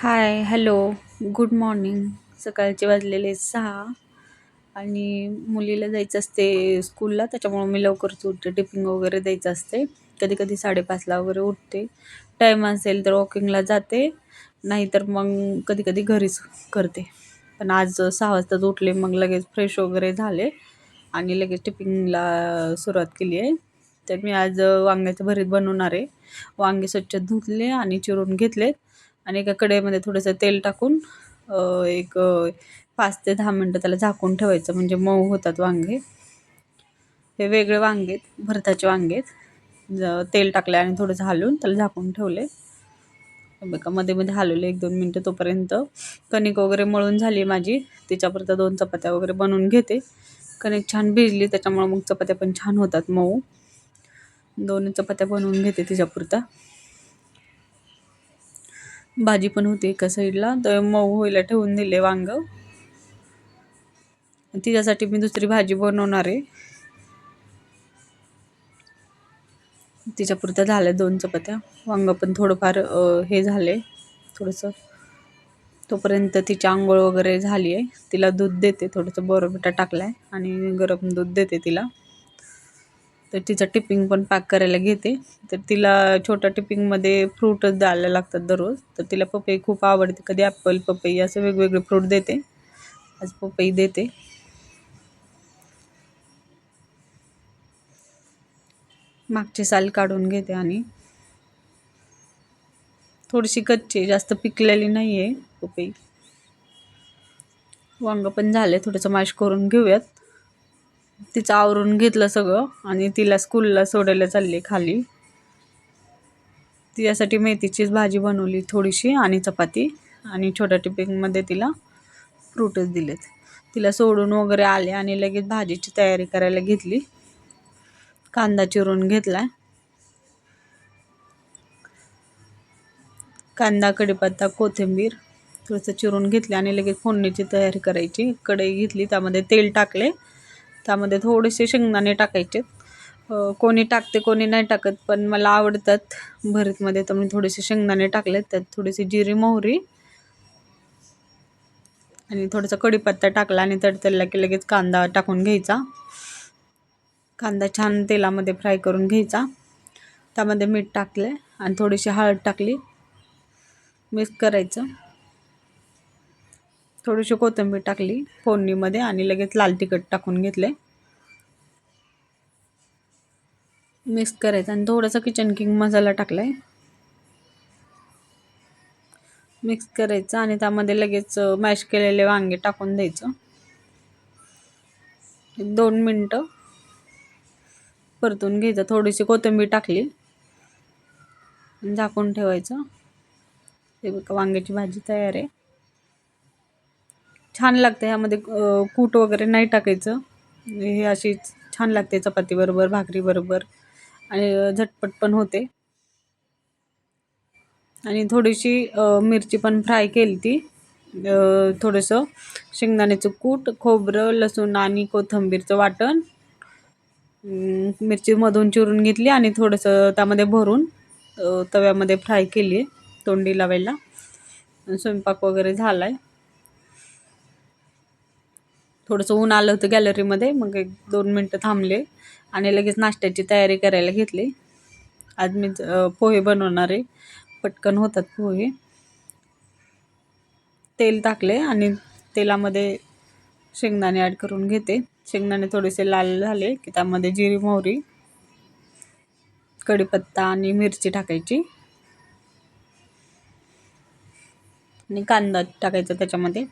Hi hello good morning सकाळचे वाजलेले सहा आणि मुलीला जायचं असते स्कूलला त्याच्यामुळं मी लवकरच उठते. टिफिन वगैरे द्यायचं असते. कधी कधी साडेपाचला वगैरे उठते. टाईम असेल तर वॉकिंगला जाते. नाहीतर मग कधी कधी घरीच करते. पण आज सहा वाजताच उठले मग लगेच फ्रेश वगैरे झाले आणि लगेच टिफिनला सुरुवात केली आहे. तर मी आज वांग्याचं भरीत बनवणार आहे. वांगे स्वच्छ धुतले आणि चिरून घेतले आणि एका कढईमध्ये थोडंसं तेल टाकून एक पाच ते दहा मिनटं त्याला झाकून ठेवायचं. म्हणजे मऊ होतात वांगे. हे वेगळे वांगे भरताचे वांगे ज तेल टाकले आणि थोडंसं हलवून त्याला झाकून ठेवले बघा मध्ये मध्ये हलवले एक दोन मिनटं तोपर्यंत. कणिक वगैरे मळून झाली माझी. तिच्यापर्यंत दोन चपात्या वगैरे बनवून घेते. कणिक छान भिजली त्याच्यामुळं मग चपात्या पण छान होतात मऊ. दोन चपात्या बनवून घेते तिच्यापुरता. भाजी पण होती एका साईडला. तर मऊ व्हायला ठेवून दिले वांग. तिच्यासाठी मी दुसरी भाजी बनवणार आहे. तिच्यापुरत्या झाल्या दोन चपात्या. वांग पण थोडंफार हे झाले. थोडंसं तोपर्यंत तिची आंघोळ वगैरे झाली आहे. तिला दूध देते. थोडंसं बोरबिटा टाकला आहे आणि गरम दूध देते तिला. तर तिचा टिपिंग पण पॅक करायला घेते. तर तिला छोट्या टिपिंगमध्ये फ्रूटच द्यायला लागतात दररोज. तर तिला पपई खूप आवडते. कधी ॲपल पपई असे वेगवेगळे फ्रूट देते. आज पपई देते. मागची साल काढून घेते आणि थोडीशी कच्ची जास्त पिकलेली नाही आहे पपई. वांग पण झाले थोडंसं मॅश करून घेऊयात. तिचं आवरून घेतलं सगळं आणि तिला स्कूलला सोडायला चालले खाली. तिच्यासाठी मेथीचीच भाजी बनवली थोडीशी आणि चपाती आणि छोट्या टिफिनमध्ये तिला फ्रूटच दिलेत. तिला सोडून वगैरे आले आणि लगेच भाजीची तयारी करायला घेतली. कांदा चिरून घेतला कांदा कढीपत्ता कोथिंबीर थोडंसं चिरून घेतले आणि लगेच फोडणीची तयारी करायची. कढई घेतली त्यामध्ये तेल टाकले. त्यामध्ये थोडेसे शेंगदाणे टाकायचे कोणी टाकते कोणी नाही टाकत पण मला आवडतात भरीतमध्ये. तर मी थोडेसे शेंगदाणे टाकलेत त्यात थोडीशी जिरी मोहरी आणि थोडासा कढीपत्ता टाकला आणि तडतडला की लगेच कांदा टाकून घ्यायचा. कांदा छान तेलामध्ये फ्राय करून घ्यायचा. त्यामध्ये मीठ टाकले आणि थोडीशी हळद टाकली. मिक्स करायचं. थोडीशी कोथिंबीर टाकली फोडणीमध्ये आणि लगेच लाल तिखट टाकून घेतले. मिक्स करायचं आणि थोडासा किचन किंग मसाला टाकला आहे मिक्स करायचं आणि त्यामध्ये लगेच मॅश केलेले वांगे टाकून द्यायचं. दोन मिनटं परतून घ्यायचं. थोडीशी कोथिंबीर टाकली. झाकून ठेवायचं. वांग्याची भाजी तयार आहे. छान लागते ह्यामध्ये कूट वगैरे नाही टाकायचं. हे अशी छान लागते चपातीबरोबर भाकरीबरोबर आणि झटपट पण होते. आणि थोडीशी मिरची पण फ्राय केली ती. थोडंसं शेंगदाण्याचं कूट खोबरं लसूण आणि कोथिंबीरचं वाटण. मिरची मधून चिरून घेतली आणि थोडंसं त्यामध्ये भरून तव्यामध्ये फ्राय केली आहे तोंडी लावायला. स्वयंपाक वगैरे झाला आहे थोडंसं ऊन आलं होतं गॅलरीमध्ये मग एक दोन मिनटं थांबले आणि लगेच नाश्त्याची तयारी करायला घेतली. आज मी पोहे बनवणार आहे. पटकन होतात पोहे. तेल टाकले आणि तेलामध्ये शेंगदाणे ॲड करून घेते. शेंगदाणे थोडेसे लाल झाले की त्यामध्ये जिरी मोहरी कढीपत्ता आणि मिरची टाकायची. आणि कांदा टाकायचा त्याच्यामध्ये.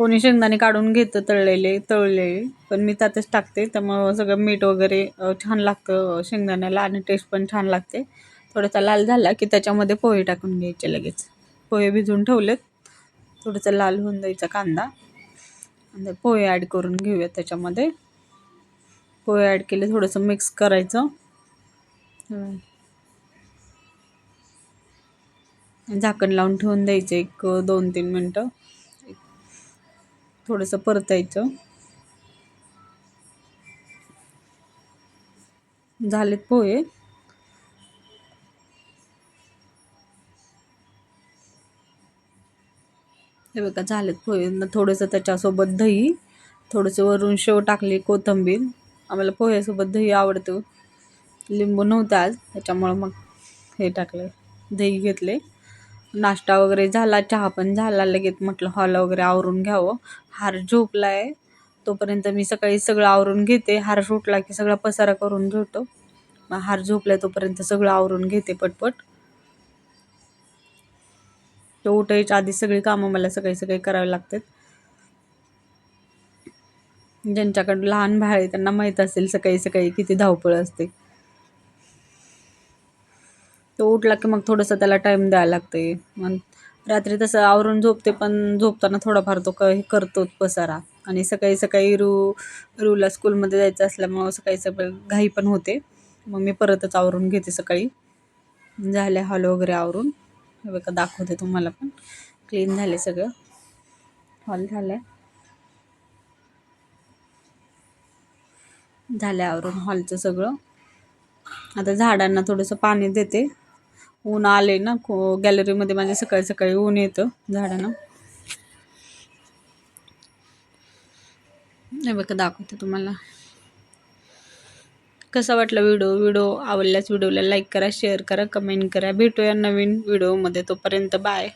कोणी शेंगदाणे काढून घेतं तळलेले तळलेले पण मी त्यातच टाकते. त्यामुळं सगळं मीठ वगैरे छान लागतं शेंगदाण्याला आणि टेस्ट पण छान लागते. थोडासा लाल झाला की त्याच्यामध्ये पोहे टाकून घ्यायचे लगेच. पोहे भिजवून ठेवलेत. थोडंसं लाल होऊन द्यायचा कांदा. आणि पोहे ॲड करून घेऊया त्याच्यामध्ये. पोहे ॲड केले थोडंसं मिक्स करायचं. झाकण लावून ठेवून द्यायचं एक दोन तीन मिनटं. थोडंसं परतायचं. झालेत पोहे. हे बघा झालेत पोहे. थोडंसं त्याच्यासोबत दही थोडंसं वरून शेव टाकली कोथंबीर. आम्हाला पोह्यासोबत दही आवडतं. लिंबू नव्हतं आज त्याच्यामुळं मग हे टाकलं दही घेतले. नाश्ता वगैरे झाला चहा पण झाला लगेच म्हटलं हॉल वगैरे आवरून घ्यावं. हार झोपला आहे तोपर्यंत मी सकाळी सगळं आवरून घेते. हार सुटला की सगळा पसारा करून ठेवतो मग हार झोपला तोपर्यंत सगळं आवरून घेते पटपट. तो उठायच्या आधी सगळी कामं मला सकाळी सकाळी करावी लागतात. ज्यांच्याकडं लहान बाळ आहे त्यांना माहीत असेल सकाळी सकाळी किती धावपळ असते. तो उठला की मग थोडंसं त्याला टाईम द्यायला लागते मग रात्री तसं आवरून झोपते पण झोपताना थोडाफार तो क हे करतोच पसारा. आणि सकाळी सकाळी रू रूला स्कूलमध्ये जायचं असल्यामुळं सकाळी सकाळी घाई पण होते. मग मी परतच आवरून घेते सकाळी. झाले हॉल वगैरे आवरून. हे बघा दाखवते तुम्हाला पण. क्लीन झाले सगळं. हॉल झालं झालं आवरून हॉलचं सगळं. आता झाडांना थोडंसं पाणी देते. ऊन आले ना को गॅलरीमध्ये माझ्या सकाळी सकाळी ऊन येतं झाडांना. हे बघा दाखवते तुम्हाला. कसा वाटला व्हिडिओ व्हिडिओ आवडल्यास व्हिडिओला लाईक करा शेअर करा कमेंट करा. भेटूया नवीन व्हिडिओमध्ये तोपर्यंत बाय